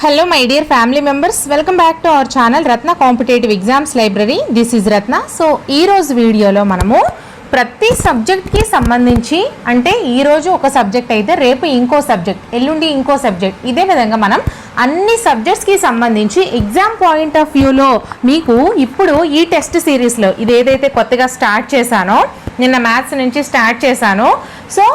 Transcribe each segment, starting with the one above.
Hello my dear family members welcome back to our channel Ratna competitive exams library this is Ratna so ఈ రోజు వీడియోలో మనము ప్రతి సబ్జెక్ట్కి సంబంధించి అంటే ఈరోజు ఒక సబ్జెక్ట్ అయితే రేపు ఇంకో సబ్జెక్ట్ ఎల్లుండి ఇంకో సబ్జెక్ట్ ఇదే విధంగా మనం అన్ని సబ్జెక్ట్స్కి సంబంధించి ఎగ్జామ్ పాయింట్ ఆఫ్ వ్యూలో మీకు ఇప్పుడు ఈ టెస్ట్ సిరీస్లో ఇది ఏదైతే కొత్తగా స్టార్ట్ చేశానో నిన్న మ్యాథ్స్ నుంచి స్టార్ట్ చేశాను సో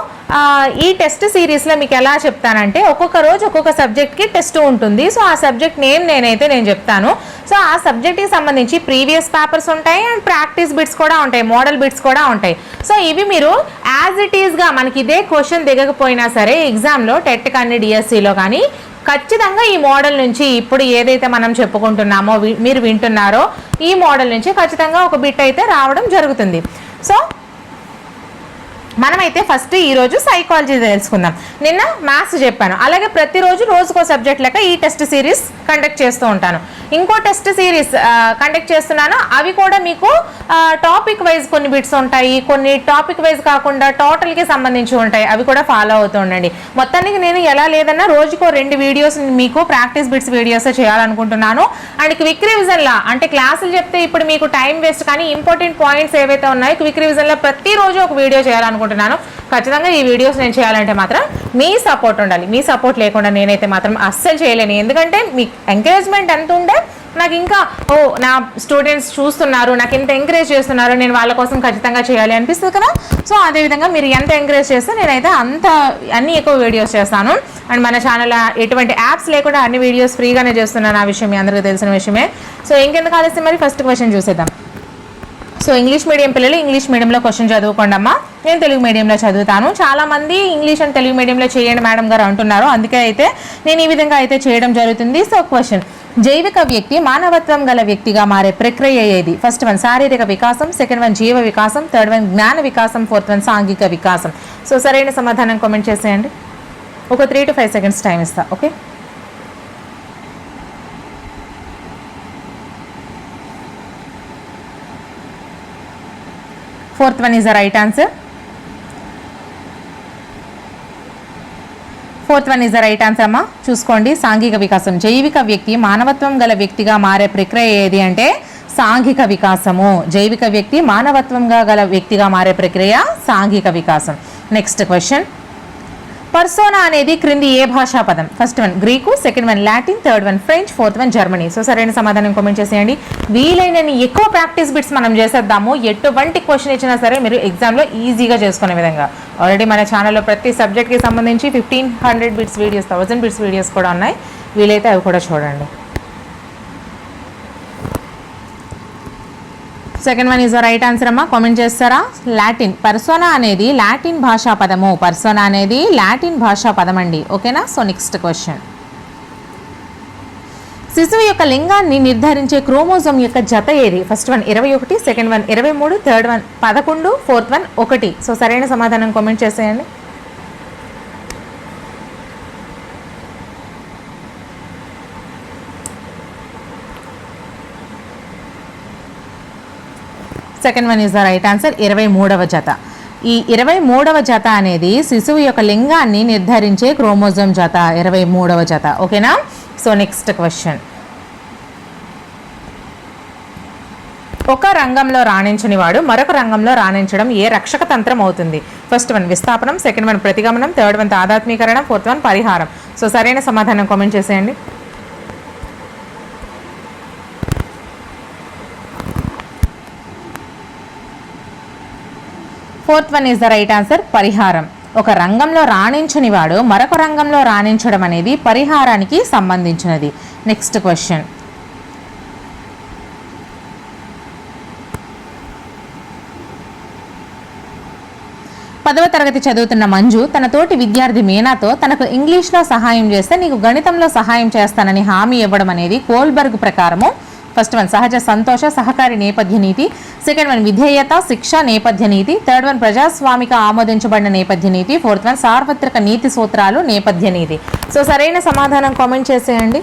ఈ టెస్ట్ సిరీస్లో మీకు ఎలా చెప్తానంటే ఒక్కొక్క రోజు ఒక్కొక్క సబ్జెక్ట్కి టెస్ట్ ఉంటుంది. సో ఆ సబ్జెక్ట్ నేమ్ నేనైతే నేను చెప్తాను. సో ఆ సబ్జెక్ట్కి సంబంధించి ప్రీవియస్ పేపర్స్ ఉంటాయి అండ్ ప్రాక్టీస్ బిట్స్ కూడా ఉంటాయి మోడల్ బిట్స్ కూడా ఉంటాయి. సో ఇవి మీరు యాజ్ ఇట్ ఈస్గా మనకి ఇదే క్వశ్చన్ దిగకపోయినా సరే ఎగ్జామ్లో టెట్ కానీ డిఎస్సిలో కానీ ఖచ్చితంగా ఈ మోడల్ నుంచి ఇప్పుడు ఏదైతే మనం చెప్పుకుంటున్నామో వి- మీరు వింటున్నారో ఈ మోడల్ నుంచి ఖచ్చితంగా ఒక బిట్ అయితే రావడం జరుగుతుంది. సో మనమైతే ఫస్ట్ ఈరోజు సైకాలజీ తెలుసుకుందాం. నిన్న మ్యాథ్స్ చెప్పాను. అలాగే ప్రతిరోజు రోజుకో సబ్జెక్ట్ లెక్క ఈ టెస్ట్ సిరీస్ కండక్ట్ చేస్తూ ఉంటాను. ఇంకో టెస్ట్ సిరీస్ కండక్ట్ చేస్తున్నాను. అవి కూడా మీకు టాపిక్ వైజ్ కొన్ని బిట్స్ ఉంటాయి. కొన్ని టాపిక్ వైజ్ కాకుండా టోటల్కి సంబంధించి ఉంటాయి. అవి కూడా ఫాలో అవుతూ ఉండండి. మొత్తానికి నేను ఎలా లేదన్నా రోజుకో రెండు వీడియోస్ మీకు ప్రాక్టీస్ బిట్స్ వీడియోస్ చేయాలనుకుంటున్నాను. అండ్ క్విక్ రివిజన్లా అంటే క్లాసులు చెప్తే ఇప్పుడు మీకు టైం వేస్ట్ కానీ ఇంపార్టెంట్ పాయింట్స్ ఏవైతే ఉన్నాయో క్విక్ రివిజన్లో ప్రతిరోజు ఒక వీడియో చేయాలనుకుంటున్నాను. ఖచ్చితంగా ఈ వీడియోస్ నేను చేయాలంటే మాత్రం మీ సపోర్ట్ ఉండాలి. మీ సపోర్ట్ లేకుండా నేనైతే మాత్రం అస్సలు చేయలేను. ఎందుకంటే మీ ఎంకరేజ్మెంట్ ఎంత ఉంటే నాకు ఇంకా ఓ నా స్టూడెంట్స్ చూస్తున్నారు నాకు ఎంత ఎంకరేజ్ చేస్తున్నారు నేను వాళ్ళ కోసం ఖచ్చితంగా చేయాలి అనిపిస్తుంది కదా. సో అదేవిధంగా మీరు ఎంత ఎంకరేజ్ చేస్తే నేనైతే అంత అన్ని ఎక్కువ వీడియోస్ చేస్తాను. అండ్ మన ఛానల్ ఎటువంటి యాప్స్ లేకుండా అన్ని వీడియోస్ ఫ్రీగానే చేస్తున్నాను. ఆ విషయం మీ అందరికీ తెలిసిన విషయమే. సో ఇంకెందుకు ఆలస్యం మరి? ఫస్ట్ క్వశ్చన్ చూసేద్దాం. సో ఇంగ్లీష్ మీడియం పిల్లలు ఇంగ్లీష్ మీడియంలో క్వశ్చన్ చదువుకోండి అమ్మా నేను తెలుగు మీడియంలో చదువుతాను. చాలామంది ఇంగ్లీష్ అండ్ తెలుగు మీడియంలో చేయండి మేడం గారు అంటున్నారు. అందుకే అయితే నేను ఈ విధంగా అయితే చేయడం జరుగుతుంది. So question. జైవిక వ్యక్తి మానవత్వం గల వ్యక్తిగా మారే ప్రక్రియ ఏది? ఫస్ట్ వన్ శారీరక వికాసం. సెకండ్ వన్ జీవ వికాసం. థర్డ్ వన్ జ్ఞాన వికాసం. ఫోర్త్ వన్ సాంఘిక వికాసం. సో సరైన సమాధానం కామెంట్ చేసేయండి. ఒక three to five seconds time ఇస్తా. Okay fourth one is the right answer fourth one is the right answer అమ్మా. చూసుకోండి. సాంఘిక వికాసం. జైవిక వ్యక్తి మానవత్వం గల వ్యక్తిగా మారే ప్రక్రియ ఏది అంటే సాంఘిక వికాసము. జైవిక వ్యక్తి మానవత్వంగా గల వ్యక్తిగా మారే ప్రక్రియ సాంఘిక వికాసం. నెక్స్ట్ క్వశ్చన్ పర్సోనా అనేది క్రింది ఏ భాషా పదం? First one Greek second one Latin third one French fourth one Germany so సరైన సమాధానం కామెంట్ చేసేయండి. వీలైనన్ని ఎక్కువ ప్రాక్టీస్ బిట్స్ మనం చేసేద్దాము. ఎటువంటి క్వశ్చన్ ఇచ్చినా సరే మీరు ఎగ్జామ్లో ఈజీగా చేసుకునే విధంగా. ఆల్రెడీ మన ఛానల్లో ప్రతి సబ్జెక్ట్కి సంబంధించి fifteen hundred bits videos thousand bits videos కూడా ఉన్నాయి. వీలైతే అవి కూడా చూడండి. Second one is right answer అమ్మా. కామెంట్ చేస్తారా? లాటిన్ పర్సోనా అనేది లాటిన్ భాషా పదము. పర్సోనా అనేది లాటిన్ భాషా పదం అండి ఓకేనా సో నెక్స్ట్ క్వశ్చన్ శిశువు యొక్క లింగాన్ని నిర్ధారించే క్రోమోజోమ్ యొక్క జత ఏది? ఫస్ట్ వన్ ఇరవై ఒకటి. సెకండ్ వన్ ఇరవై మూడు. థర్డ్ వన్ పదకొండు. ఫోర్త్ వన్ ఒకటి. సో సరైన సమాధానం కామెంట్ చేసేయండి. Second one is the right answer ఇరవై మూడవ జత. ఈ ఇరవై మూడవ జత అనేది శిశువు యొక్క లింగాన్ని నిర్ధారించే క్రోమోజోమ్ జత ఇరవై మూడవ జత. ఓకేనా? So next question. ఒక రంగంలో రాణించని వాడు మరొక రంగంలో రాణించడం ఏ రక్షక తంత్రం అవుతుంది? ఫస్ట్ వన్ విస్థాపనం సెకండ్ వన్ ప్రతిగమనం థర్డ్ వన్ తాదాత్మీకరణ ఫోర్త్ వన్ పరిహారం. సో సరైన సమాధానం కామెంట్ చేసేయండి. Fourth one is the right answer పరిహారం. ఒక రంగంలో రాణించని వాడు మరొక రంగంలో రాణించడం అనేది పరిహారానికి సంబంధించినది. నెక్స్ట్ క్వశ్చన్ పదవ తరగతి చదువుతున్న మంజు తన తోటి విద్యార్థి మీనాతో తనకు ఇంగ్లీష్లో సహాయం చేస్తే నీకు గణితంలో సహాయం చేస్తానని హామీ ఇవ్వడం అనేది కోల్బర్గ్ ప్రకారము ఫస్ట్ వన్ సహజ సంతోష సహకారి నేపథ్య నీతి సెకండ్ వన్ విధేయత శిక్ష నేపథ్య నీతి థర్డ్ వన్ ప్రజాస్వామిక ఆమోదించబడిన నేపథ్య నీతి ఫోర్త్ వన్ సార్వత్రిక నీతి సూత్రాలు నేపథ్య నీతి. సో సరైన సమాధానం కామెంట్ చేసేయండి.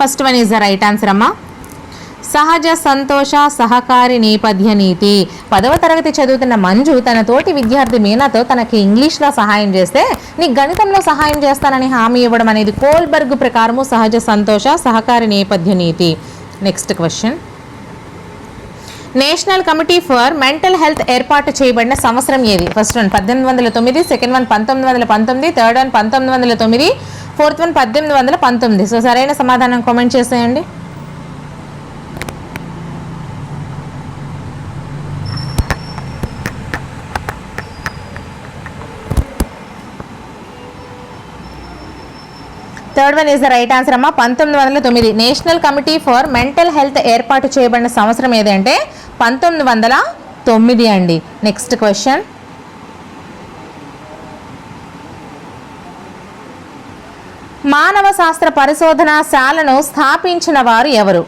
First one is the right answer అమ్మా. సహజ సంతోష సహకారి నేపథ్య నీతి. పదవ తరగతి చదువుతున్న మంజు తన తోటి విద్యార్థి మీనాతో తనకి ఇంగ్లీష్లో సహాయం చేస్తే నీకు గణితంలో సహాయం చేస్తానని హామీ ఇవ్వడం అనేది కోల్బర్గ్ ప్రకారము సహజ సంతోష సహకారి నేపథ్య నీతి. Next question. National committee for mental health ఏర్పాటు చేయబడిన సంవత్సరం ఏది? ఫస్ట్ వన్ పద్దెనిమిది వందల తొమ్మిది సెకండ్ వన్ పంతొమ్మిది వందల పంతొమ్మిది థర్డ్ వన్ పంతొమ్మిది వందల తొమ్మిది ఫోర్త్ వన్ పద్దెనిమిది వందల పంతొమ్మిది. సో సరైన సమాధానం కామెంట్ చేసేయండి. Third one is the right answer అమ్మా. పంతొమ్మిది వందల తొమ్మిది. National committee for mental health ఏర్పాటు చేయబడిన సంవత్సరం ఏదంటే పంతొమ్మిది వందల తొమ్మిది అండి. Next question. మానవ శాస్త్ర పరిశోధనశాలను స్థాపించిన వారు ఎవరు?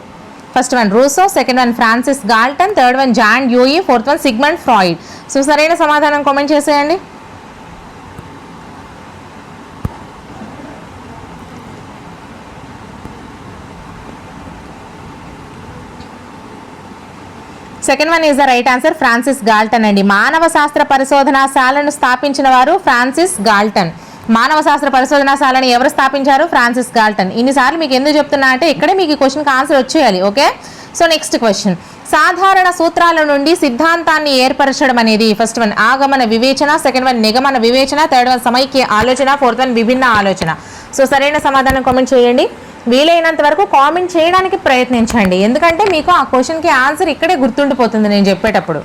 First one Rousseau second one Francis Galton third one John Dewey fourth one Sigmund Freud. So సరైన సమాధానం కామెంట్ చేసేయండి. Second one is the right answer Francis Galton అండి. మానవ శాస్త్ర పరిశోధనశాలను స్థాపించిన వారు ఫ్రాన్సిస్ గాల్టన్ మానవ శాస్త్ర పరిశోధనశాలను ఎవరు స్థాపించారు? ఫ్రాన్సిస్ గాల్టన్ ఇన్నిసార్లు మీకు ఎందుకు చెప్తున్నా అంటే ఇక్కడే మీకు ఈ క్వశ్చన్కి ఆన్సర్ వచ్చేయాలి ఓకే సో నెక్స్ట్ క్వశ్చన్ సాధారణ సూత్రాల నుండి సిద్ధాంతాన్ని ఏర్పరచడం అనేది ఫస్ట్ వన్ ఆగమన వివేచన సెకండ్ వన్ నిగమన వివేచన థర్డ్ వన్ సమైక్య ఆలోచన ఫోర్త్ వన్ విభిన్న ఆలోచన. సో సరైన సమాధానం కామెంట్ చేయండి. వీలైనంత వరకు కామెంట్ చేయడానికి ప్రయత్నించండి. ఎందుకంటే మీకు ఆ క్వశ్చన్కి ఆన్సర్ ఇక్కడే గుర్తుండిపోతుంది నేను చెప్పేటప్పుడు.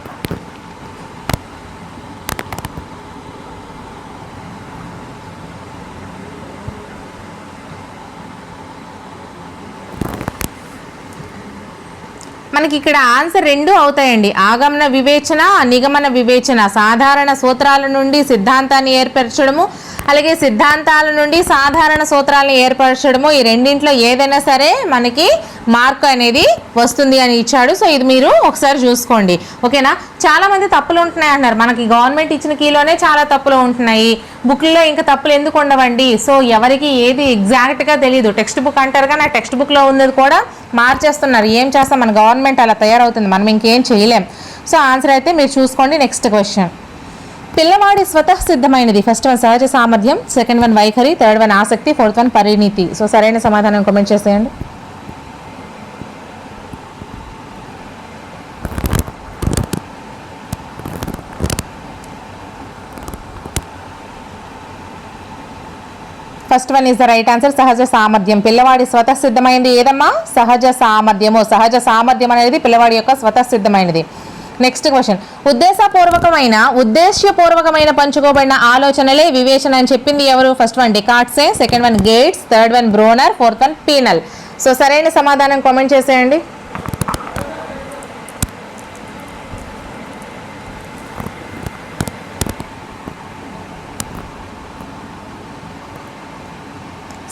మనకి ఇక్కడ ఆన్సర్ రెండు అవుతాయండి. ఆగమన వివేచన నిగమన వివేచన. సాధారణ సూత్రాల నుండి సిద్ధాంతాన్ని ఏర్పరచడము అలాగే సిద్ధాంతాల నుండి సాధారణ సూత్రాలను ఏర్పరచడము. ఈ రెండింట్లో ఏదైనా సరే మనకి మార్క్ అనేది వస్తుంది అని ఇచ్చాడు. సో ఇది మీరు ఒకసారి చూసుకోండి. ఓకేనా? చాలామంది తప్పులు ఉంటున్నాయి అంటున్నారు. మనకి గవర్నమెంట్ ఇచ్చిన కీలోనే చాలా తప్పులు ఉంటున్నాయి. బుక్లో ఇంకా తప్పులు ఎందుకు ఉండవండి? సో ఎవరికి ఏది ఎగ్జాక్ట్గా తెలియదు టెక్స్ట్ బుక్ అంటారు కానీ ఆ టెక్స్ట్ బుక్లో ఉన్నది కూడా మార్చేస్తున్నారు. ఏం చేస్తాం? మన గవర్నమెంట్ అలా తయారవుతుంది. మనం ఇంకేం చేయలేం. సో ఆన్సర్ అయితే మీరు చూసుకోండి. Next question. పిల్లవాడి స్వతఃసిద్ధమైనది ఫస్ట్ వన్ సహజ సామర్థ్యం. సెకండ్ వన్ వైఖరి. థర్డ్ వన్ ఆసక్తి. ఫోర్త్ వన్ పరిణితి. సో సరైన సమాధానం కామెంట్ చేసేయండి. First one is the right answer సహజ సామర్థ్యం. పిల్లవాడి స్వతసిద్ధమైనది ఏదమ్మా? సహజ సామర్థ్యము. సహజ సామర్థ్యం అనేది పిల్లవాడి యొక్క స్వతసిద్ధమైనది నెక్స్ట్ క్వశ్చన్ ఉద్దేశపూర్వకమైన ఉద్దేశ్యపూర్వకమైన పంచుకోబడిన ఆలోచనలే వివేచన అని చెప్పింది ఎవరు? First one Descartes second one Gates third one Bruner fourth one penal so సరైన సమాధానం కామెంట్ చేసేయండి.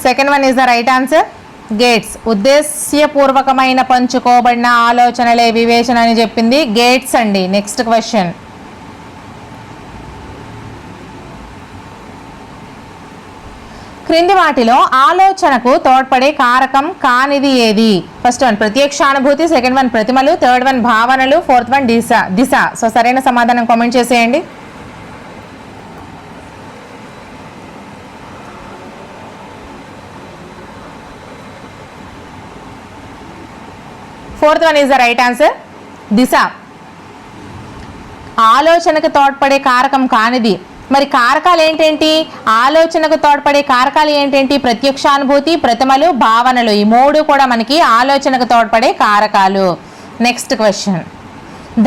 Second one is the right answer Gates ఉద్దేశ్యపూర్వకమైన పంచుకోబడిన ఆలోచనలే వివేచన అని చెప్పింది గేట్స్ అండి. Next question. క్రింది వాటిలో ఆలోచనకు తోడ్పడే కారకం కానిది ఏది? ఫస్ట్ వన్ ప్రత్యక్షానుభూతి సెకండ్ వన్ ప్రతిమలు థర్డ్ వన్ భావనలు ఫోర్త్ వన్ దిశ దిశ. సో సరైన సమాధానం కామెంట్ చేసేయండి. Fourth one is the right answer దిశ ఆలోచనకు తోడ్పడే కారకం కానిది. మరి కారకాలు ఏంటేంటి? ఆలోచనకు తోడ్పడే కారకాలు ఏంటేంటి? ప్రత్యక్షానుభూతి ప్రతిమలు భావనలు. ఈ మూడు కూడా మనకి ఆలోచనకు తోడ్పడే కారకాలు. నెక్స్ట్ క్వశ్చన్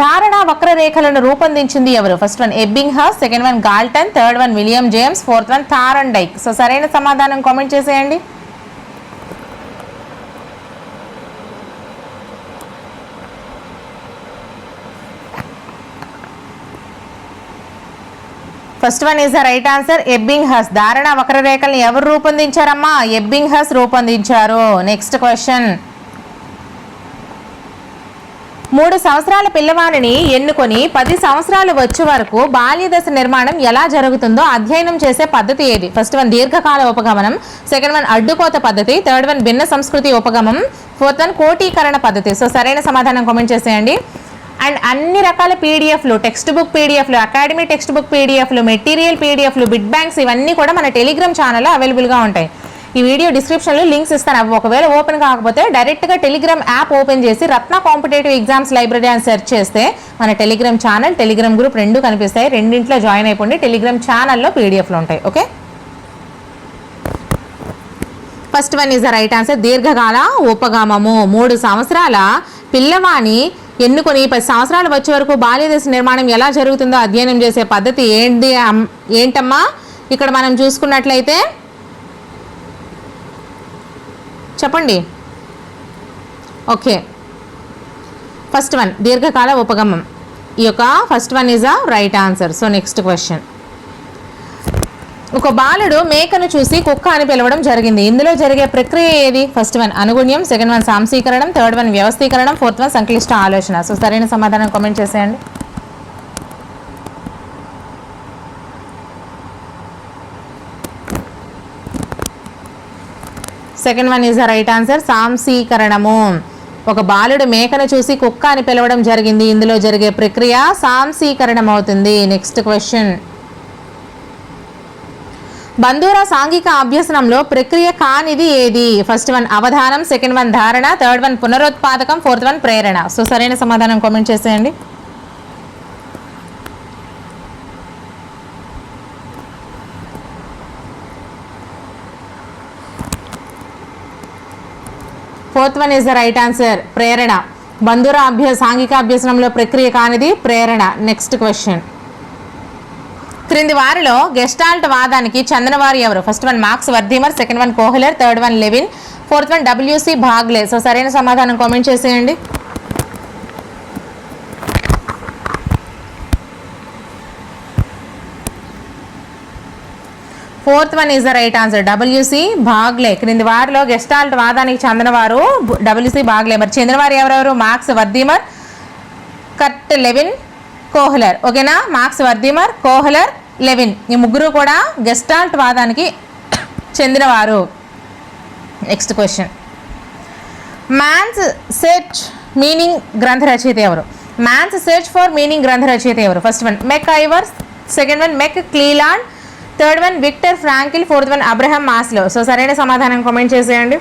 ధారణ వక్రరేఖలను రూపొందించింది ఎవరు? First one Ebbinghaus second one Galton third one William James fourth one Thorndike so సరైన సమాధానం కామెంట్ చేసేయండి. First one is the right answer. Ebbinghaus. ధారణ వక్రరేఖల్ని ఎవరు రూపొందించారమ్మా? ఎబ్బింగ్ హస్ రూపొందించారు. Next question. మూడు సంవత్సరాల పిల్లవాడిని ఎన్నుకొని పది సంవత్సరాలు వచ్చే వరకు బాల్య దశ నిర్మాణం ఎలా జరుగుతుందో అధ్యయనం చేసే పద్ధతి ఏది? ఫస్ట్ వన్ దీర్ఘకాల ఉపగమనం. సెకండ్ వన్ అడ్డుకోత పద్ధతి. థర్డ్ వన్ భిన్న సంస్కృతి ఉపగమం ఫోర్త్ వన్ కోటీకరణ పద్ధతి. సో సరైన సమాధానం కామెంట్ చేసేయండి. అండ్ అన్ని రకాల పీడిఎఫ్లు టెక్స్ట్ బుక్ పీడిఎఫ్లు అకాడమీ టెక్స్ట్ బుక్ పీడిఎఫ్లు మెటీరియల్ పీడిఎఫ్లు బిడ్ బ్యాంక్స్ ఇవన్నీ కూడా మన టెలిగ్రామ్ ఛానల్లో అవైలబుల్గా ఉంటాయి. ఈ వీడియో డిస్క్రిప్షన్లో లింక్స్ ఇస్తాను. అవి ఒకవేళ ఓపెన్ కాకపోతే డైరెక్ట్గా టెలిగ్రామ్ యాప్ ఓపెన్ చేసి రత్న కాంపిటేటివ్ ఎగ్జామ్స్ లైబ్రరీ అని సెర్చ్ చేస్తే మన టెలిగ్రామ్ ఛానల్ టెలిగ్రామ్ గ్రూప్ రెండు కనిపిస్తాయి. రెండింట్లో జాయిన్ అయిపోండి. టెలిగ్రామ్ ఛానల్లో పీడిఎఫ్లు ఉంటాయి. Okay first one is the right answer దీర్ఘకాల ఉపగమము. మూడు సంవత్సరాల పిల్లవాణి ఎన్నుకొని పది సంవత్సరాలు వచ్చే వరకు బాల్యదశ నిర్మాణం ఎలా జరుగుతుందో అధ్యయనం చేసే పద్ధతి ఏంటి ఏంటమ్మా? ఇక్కడ మనం చూసుకున్నట్లయితే చెప్పండి. ఓకే. ఫస్ట్ వన్ దీర్ఘకాల ఉపగమం. ఈ యొక్క first one is a right answer so next question ఒక బాలుడు మేకను చూసి కుక్క అని పిలవడం జరిగింది. ఇందులో జరిగే ప్రక్రియ ఏది? ఫస్ట్ వన్ అనుగుణ్యం. సెకండ్ వన్ సాంసీకరణం థర్డ్ వన్ వ్యవస్థీకరణం. ఫోర్త్ వన్ సంక్లిష్ట ఆలోచన. సో సరైన సమాధానం కామెంట్ చేసేయండి. Second one is the right answer సాంసీకరణము ఒక బాలుడు మేకను చూసి కుక్క అని పిలవడం జరిగింది. ఇందులో జరిగే ప్రక్రియ సాంసీకరణం అవుతుంది నెక్స్ట్ క్వశ్చన్ బంధూరా సాంఘిక అభ్యసనంలో ప్రక్రియ కానిది ఏది? ఫస్ట్ వన్ అవధానం సెకండ్ వన్ ధారణ థర్డ్ వన్ పునరుత్పాదకం ఫోర్త్ వన్ ప్రేరణ. సో సరైన సమాధానం కామెంట్ చేసేయండి. Fourth one is the right answer ప్రేరణ. బంధుర అభ్య సాంఘిక అభ్యసనంలో ప్రక్రియ కానిది ప్రేరణ. నెక్స్ట్ క్వశ్చన్ క్రింది వారిలో గెస్టాల్ట్ వాదానికి చెందినవారు ఎవరు? First one Max Wertheimer second one Kohler third one Lewin fourth one W C Bagley so సరైన సమాధానం కామెంట్ చేసేయండి. Fourth one is the right answer W C Bagley క్రింది వారిలో గెస్టాల్ట్ వాదానికి చెందినవారు డబ్ల్యూసి భాగ్లే మరి చెందినవారు ఎవరెవరు? Max Wertheimer Kurt Lewin Kohler. ఓకేనా మార్క్స్ వర్ధీమర్ కోహ్లర్ లెవిన్. ఈ ముగ్గురు కూడా గెస్టాల్ట్ వాదానికి చెందినవారు. Next question man's search meaning గ్రంథ రచయిత ఎవరు? మ్యాన్స్ సెర్చ్ ఫర్ మీనింగ్ గ్రంథ రచయిత ఎవరు? First one Ivers second one McClelland third one Victor Frankl fourth one Abraham Maslow so సరైన సమాధానం కామెంట్ చేసేయండి.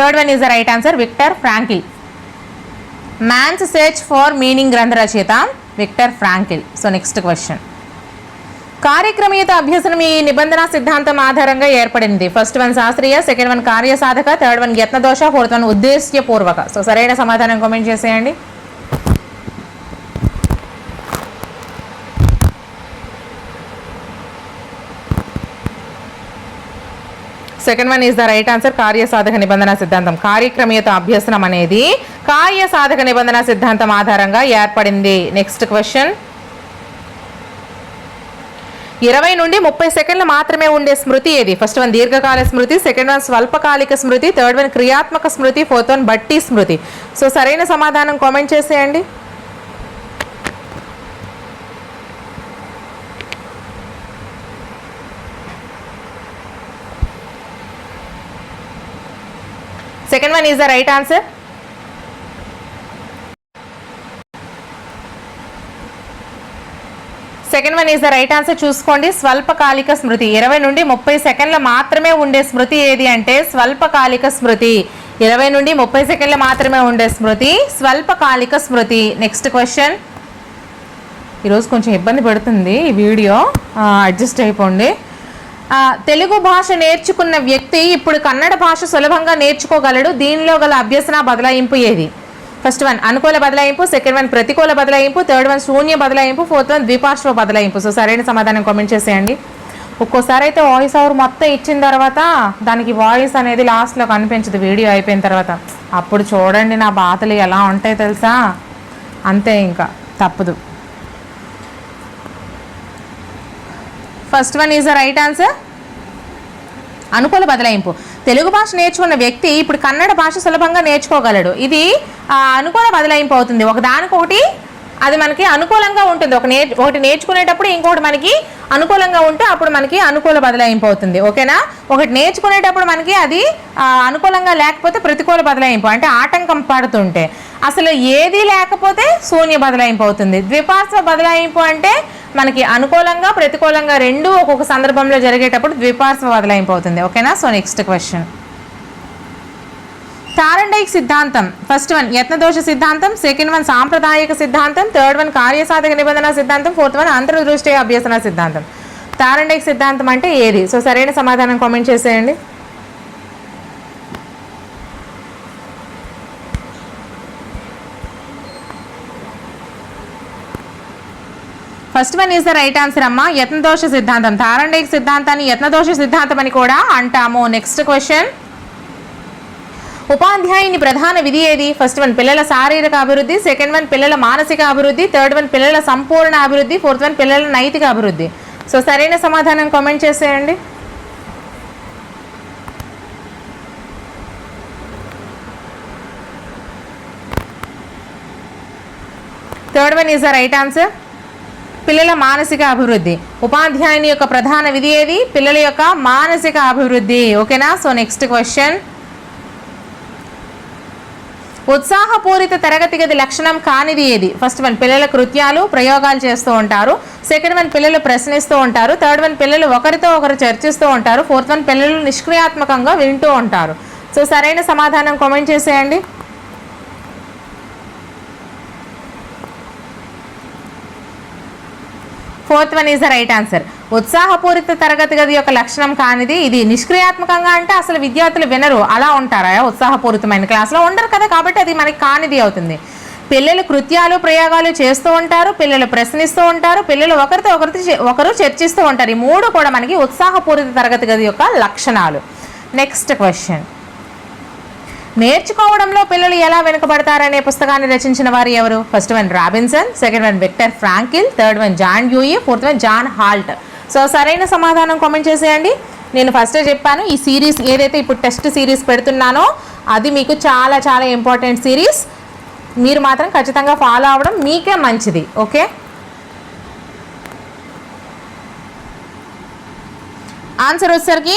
Third one is the right answer Victor Frankl man's search for meaning గ్రంథ రచయిత Victor Frankl so next question కార్యక్రమీయత అభ్యసనం ఈ నిబంధన సిద్ధాంతం ఆధారంగా ఏర్పడింది ఫస్ట్ వన్ శాస్త్రీయ సెకండ్ వన్ కార్యసాధక థర్డ్ వన్ యత్నదోష ఫోర్త్ వన్ ఉద్దేశ్యపూర్వక సో సరైన సమాధానం కామెంట్ చేసేయండి second one is the right answer కార్యసాధక నిబంధన సిద్ధాంతం కార్యక్రమీయత అభ్యసనం అనేది కార్యసాధక నిబంధన సిద్ధాంతం ఆధారంగా ఏర్పడింది నెక్స్ట్ క్వశ్చన్ ఇరవై నుండి ముప్పై సెకండ్లు మాత్రమే ఉండే స్మృతి ఏది ఫస్ట్ వన్ దీర్ఘకాల స్మృతి సెకండ్ వన్ స్వల్పకాలిక స్మృతి థర్డ్ వన్ క్రియాత్మక స్మృతి ఫోర్త్ వన్ బట్టి స్మృతి సో సరైన సమాధానం కామెంట్ చేసేయండి second one is the right answer second one is the right answer చూసుకోండి. స్వల్పకాలిక స్మృతి. ఇరవై నుండి ముప్పై సెకండ్ల మాత్రమే ఉండే స్మృతి ఏది అంటే స్వల్పకాలిక స్మృతి. ఇరవై నుండి ముప్పై సెకండ్ల మాత్రమే ఉండే స్మృతి స్వల్పకాలిక స్మృతి. నెక్స్ట్ క్వశ్చన్ ఈరోజు కొంచెం ఇబ్బంది పడుతుంది ఈ వీడియో. అడ్జస్ట్ అయిపోండి. తెలుగు భాష నేర్చుకున్న వ్యక్తి ఇప్పుడు కన్నడ భాష సులభంగా నేర్చుకోగలడు. దీనిలో గల అభ్యసన బదలాయింపు ఏది? ఫస్ట్ వన్ అనుకూల బదలాయింపు. సెకండ్ వన్ ప్రతికూల బదలాయింపు. థర్డ్ వన్ శూన్య బదలాయింపు. ఫోర్త్ వన్ ద్విపార్శ్వ బదలాయింపు. సో సరైన సమాధానం కామెంట్ చేసేయండి. ఒక్కోసారి అయితే వాయిస్ ఓవర్ మొత్తం ఇచ్చిన తర్వాత దానికి వాయిస్ అనేది లాస్ట్లో కనిపించదు. వీడియో అయిపోయిన తర్వాత. అప్పుడు చూడండి నా బాధలు ఎలా ఉంటాయి తెలుసా? అంతే ఇంకా. తప్పదు. First one is the right answer అనుకూల బదలాయింపు. తెలుగు భాష నేర్చుకున్న వ్యక్తి ఇప్పుడు కన్నడ భాష సులభంగా నేర్చుకోగలడు. ఇది అనుకూల బదలాయింపు అవుతుంది. ఒకదానికొకటి అది మనకి అనుకూలంగా ఉంటుంది. ఒక నే ఒకటి నేర్చుకునేటప్పుడు ఇంకొకటి మనకి అనుకూలంగా ఉంటే అప్పుడు మనకి అనుకూల బదలాయింపు అవుతుంది ఓకేనా? ఒకటి నేర్చుకునేటప్పుడు మనకి అది అనుకూలంగా లేకపోతే ప్రతికూల బదలాయింపు అంటే ఆటంకం పడుతుంటే. అసలు ఏది లేకపోతే శూన్య బదలాయింపు అవుతుంది ద్విపార్శ్వ బదలాయింపు అంటే మనకి అనుకూలంగా ప్రతికూలంగా రెండు ఒక్కొక్క సందర్భంలో జరిగేటప్పుడు ద్విపార్శ్వ బదలాయింపు అవుతుంది ఓకేనా? So next question. టారండైక్ సిద్ధాంతం. ఫస్ట్ వన్ యత్నదోష సిద్ధాంతం. సెకండ్ వన్ సాంప్రదాయక సిద్ధాంతం. థర్డ్ వన్ కార్యసాధక నిబంధన సిద్ధాంతం. ఫోర్త్ వన్ అంతర్దృష్టి అభ్యసన సిద్ధాంతం. టారండైక్ సిద్ధాంతం అంటే ఏది? సో సరైన సమాధానం కామెంట్ చేసేయండి. First one is the right answer అమ్మా. యత్నదోష సిద్ధాంతం. తారండైక్ సిద్ధాంతాన్ని యత్నదోష సిద్ధాంతం అని కూడా అంటాము. నెక్స్ట్ క్వశ్చన్ ఉపాధ్యాయుని ప్రధాన విధి ఏది? ఫస్ట్ వన్ పిల్లల శారీరక అభివృద్ధి సెకండ్ వన్ పిల్లల మానసిక అభివృద్ధి థర్డ్ వన్ పిల్లల సంపూర్ణ అభివృద్ధి ఫోర్త్ వన్ పిల్లల నైతిక అభివృద్ధి. సో సరైన సమాధానం కామెంట్ చేసేయండి. Third one is the right answer పిల్లల మానసిక అభివృద్ధి. ఉపాధ్యాయుని యొక్క ప్రధాన విధి ఏది? పిల్లల యొక్క మానసిక అభివృద్ధి. ఓకేనా సో నెక్స్ట్ క్వశ్చన్ ఉత్సాహపూరిత తరగతి గది లక్షణం కానిది ఏది? ఫస్ట్ వన్ పిల్లల కృత్యాలు ప్రయోగాలు చేస్తూ ఉంటారు. సెకండ్ వన్ పిల్లలు ప్రశ్నిస్తూ ఉంటారు. థర్డ్ వన్ పిల్లలు ఒకరితో ఒకరు చర్చిస్తూ ఉంటారు. ఫోర్త్ వన్ పిల్లలు నిష్క్రియాత్మకంగా వింటూ ఉంటారు. సో సరైన సమాధానం కామెంట్ చేసేయండి. Fourth one is the right answer. ఉత్సాహపూరిత తరగతి గది యొక్క లక్షణం కానిది ఇది నిష్క్రియాత్మకంగా అంటే అసలు విద్యార్థులు వినరు. అలా ఉంటారా? ఉత్సాహపూరితమైన క్లాస్లో ఉండరు కదా కాబట్టి అది మనకి కానిది అవుతుంది. పిల్లలు కృత్యాలు ప్రయోగాలు చేస్తూ ఉంటారు పిల్లలు ప్రశ్నిస్తూ ఉంటారు పిల్లలు ఒకరితో ఒకరితో ఒకరు చర్చిస్తూ ఉంటారు. ఈ మూడు కూడా మనకి ఉత్సాహపూరిత తరగతి గది యొక్క లక్షణాలు. Next question. నేర్చుకోవడంలో పిల్లలు ఎలా వెనుకబడతారనే పుస్తకాన్ని రచించిన వారు ఎవరు? First one Robinson second one Victor Frankl third one John Dewey fourth one John Holt so సరైన సమాధానం కామెంట్ చేసేయండి. నేను ఫస్ట్ చెప్పాను ఈ సిరీస్ ఏదైతే ఇప్పుడు టెస్ట్ సిరీస్ పెడుతున్నానో అది మీకు చాలా చాలా ఇంపార్టెంట్ సిరీస్ మీరు మాత్రం ఖచ్చితంగా ఫాలో అవ్వడం మీకే మంచిది ఓకే ఆన్సర్ వచ్చేసరికి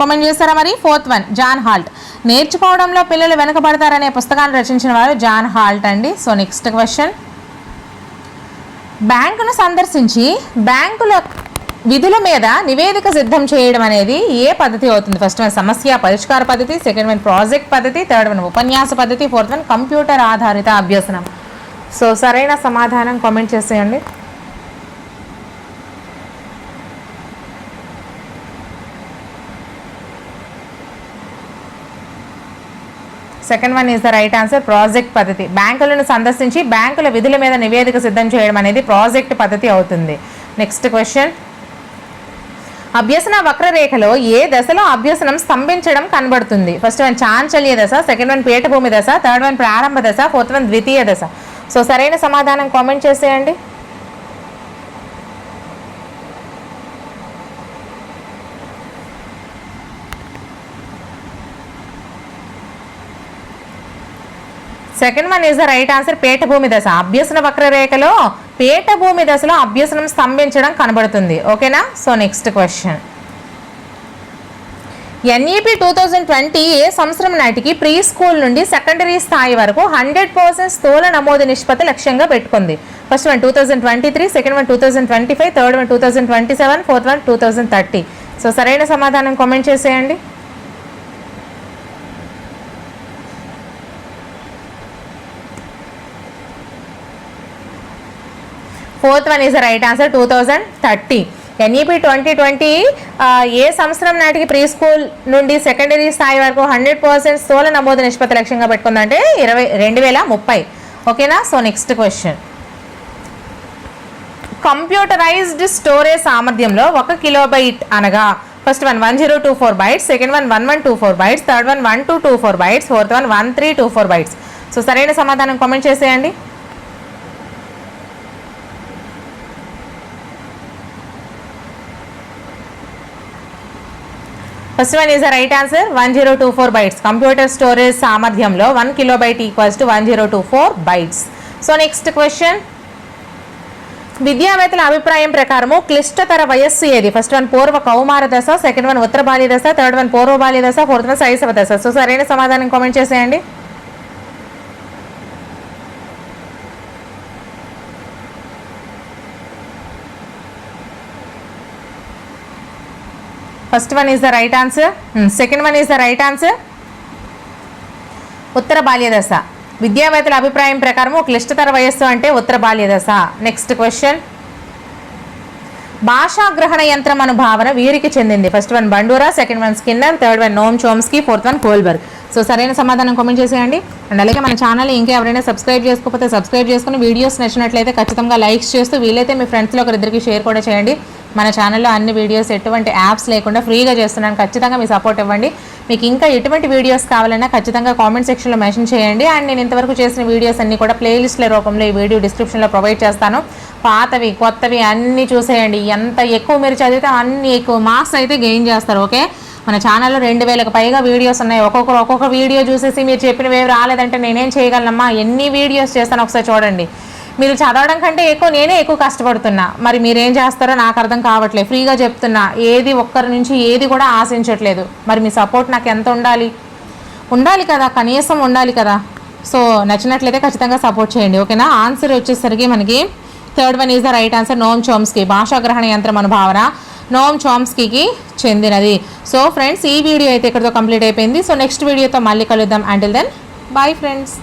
కామెంట్ చేస్తారా మరి? Fourth one John Holt. నేర్చుకోవడంలో పిల్లలు వెనకబడతారనే పుస్తకాన్ని రచించిన వారు జాన్ హాల్ట్ అండి. So next question. బ్యాంకును సందర్శించి బ్యాంకుల విధుల మీద నివేదిక సిద్ధం చేయడం అనేది ఏ పద్ధతి అవుతుంది? ఫస్ట్ వన్ సమస్య పరిష్కార పద్ధతి సెకండ్ వన్ ప్రాజెక్ట్ పద్ధతి థర్డ్ వన్ ఉపన్యాస పద్ధతి ఫోర్త్ వన్ కంప్యూటర్ ఆధారిత అభ్యసనం. సో సరైన సమాధానం కామెంట్ చేసేయండి. Second one is the right answer project పద్ధతి. బ్యాంకులను సందర్శించి బ్యాంకుల విధుల మీద నివేదిక సిద్ధం చేయడం అనేది ప్రాజెక్ట్ పద్ధతి అవుతుంది. Next question. అభ్యసన వక్రరేఖలో ఏ దశలో అభ్యసనం స్తంభించడం కనబడుతుంది? ఫస్ట్ వన్ చాంచల్య దశ సెకండ్ వన్ పీఠభూమి దశ థర్డ్ వన్ ప్రారంభ దశ ఫోర్త్ వన్ ద్వితీయ దశ. సో సరైన సమాధానం కామెంట్ చేసేయండి. Second one is the right answer పీఠభూమి దశ అభ్యసన వక్రరేఖలో పీఠభూమి దశలో అభ్యసనం స్తంభించడం కనబడుతుంది ఓకేనా so next question NEP two thousand twenty ఏ సంవత్సరం నాటికి ప్రీ స్కూల్ నుండి సెకండరీ స్థాయి వరకు హండ్రెడ్ పర్సెంట్ స్థూల నమోదు నిష్పత్తి లక్ష్యంగా పెట్టుకుంది. First one two thousand twenty three second one two thousand twenty five third one two thousand twenty seven fourth one two thousand thirty so సరైన సమాధానం కామెంట్ చేసేయండి. Fourth one is the right answer two thousand thirty NEP twenty twenty ఏ సంవత్సరం నాటికి pre school నుండి secondary స్థాయి వరకు hundred percent స్థూల నమోదు నిష్పత్తి లక్ష్యంగా పెట్టుకుందంటే ఇరవై రెండు వేల ముప్పై. ఓకేనా? So next question computerized storage సామర్థ్యంలో ఒక కిలోబైట్ అనగా first one one zero two four bytes second one one one two four bytes third one one two two four bytes fourth one one three two four bytes so సరైన సమాధానం comment చేసేయండి. First one is the right answer one zero two four bytes computer storage సామర్థ్యంలో one kilobyte equals to one zero two four bytes so next question విద్యావేత్తల అభిప్రాయం ప్రకారము క్లిష్టతర వయస్సు ఏది first one పూర్వ కౌమార దశ సెకండ్ వన్ ఉత్తర బాల్య దశ థర్డ్ వన్ పూర్వ బాల్య దశ ఫోర్త్ వన్ శైశవ దశ సో సరైన సమాధానం కామెంట్ చేసేయండి first one is the right answer second one is the right answer ఉత్తర బాల్యదశ. విద్యావేత్తల అభిప్రాయం ప్రకారం ఒక క్లిష్టతర వయస్సు అంటే ఉత్తర బాల్యదశ. నెక్స్ట్ క్వశ్చన్ భాషాగ్రహణ యంత్రం అను భావన వీరికి చెందింది. First one Bandura second one Skinner third one Noam Chomsky fourth one Kohlberg so సరైన సమాధానం కామెంట్ చేసేయండి. అండ్ అలాగే మన ఛానల్ ఇంకా ఎవరైనా సబ్స్క్రైబ్ చేసుకోకపోతే సబ్స్క్రైబ్ చేసుకుని వీడియోస్ నచ్చినట్లయితే ఖచ్చితంగా లైక్స్ చేస్తూ వీలైతే మీ ఫ్రెండ్స్లో ఒకరిద్దరికి షేర్ కూడా చేయండి. మన ఛానల్లో అన్ని వీడియోస్ ఎటువంటి యాప్స్ లేకుండా ఫ్రీగా చేస్తున్నాను. ఖచ్చితంగా మీ సపోర్ట్ ఇవ్వండి. మీకు ఇంకా ఎటువంటి వీడియోస్ కావాలన్నా ఖచ్చితంగా కామెంట్ సెక్షన్లో మెన్షన్ చేయండి. అండ్ నేను ఇంతవరకు చేసిన వీడియోస్ అన్ని కూడా ప్లేలిస్ట్ల రూపంలో ఈ వీడియో డిస్క్రిప్షన్లో ప్రొవైడ్ చేస్తాను. పాతవి కొత్తవి అన్నీ చూసేయండి. ఎంత ఎక్కువ మీరు చదివితే అన్ని ఎక్కువ మార్క్స్ అయితే గెయిన్ చేస్తారు ఓకే మన ఛానల్లో రెండు వేలకు పైగా వీడియోస్ ఉన్నాయి. ఒక్కొక్కరు ఒక్కొక్క వీడియో చూసేసి మీరు చెప్పినవి రాలేదంటే నేనేం చేయగలనమ్మా? ఎన్ని వీడియోస్ చేస్తాను ఒకసారి చూడండి. మీరు చదవడం కంటే ఎక్కువ నేనే ఎక్కువ కష్టపడుతున్నా. మరి మీరేం చేస్తారో నాకు అర్థం కావట్లేదు. ఫ్రీగా చెప్తున్నా. ఏది ఒక్కరి నుంచి ఏది కూడా ఆశించట్లేదు. మరి మీ సపోర్ట్ నాకు ఎంత ఉండాలి? ఉండాలి కదా కనీసం ఉండాలి కదా. సో నచ్చినట్లయితే ఖచ్చితంగా సపోర్ట్ చేయండి. ఓకేనా? ఆన్సర్ వచ్చేసరికి మనకి third one is the right answer. Noam Chomsky భాషాగ్రహణ యంత్రం అనుభావన నోమ్ చోమ్స్కీకి చెందినది. సో ఫ్రెండ్స్ ఈ వీడియో అయితే ఇక్కడితో కంప్లీట్ అయిపోయింది. సో నెక్స్ట్ వీడియోతో మళ్ళీ కలుద్దాం. Until then bye friends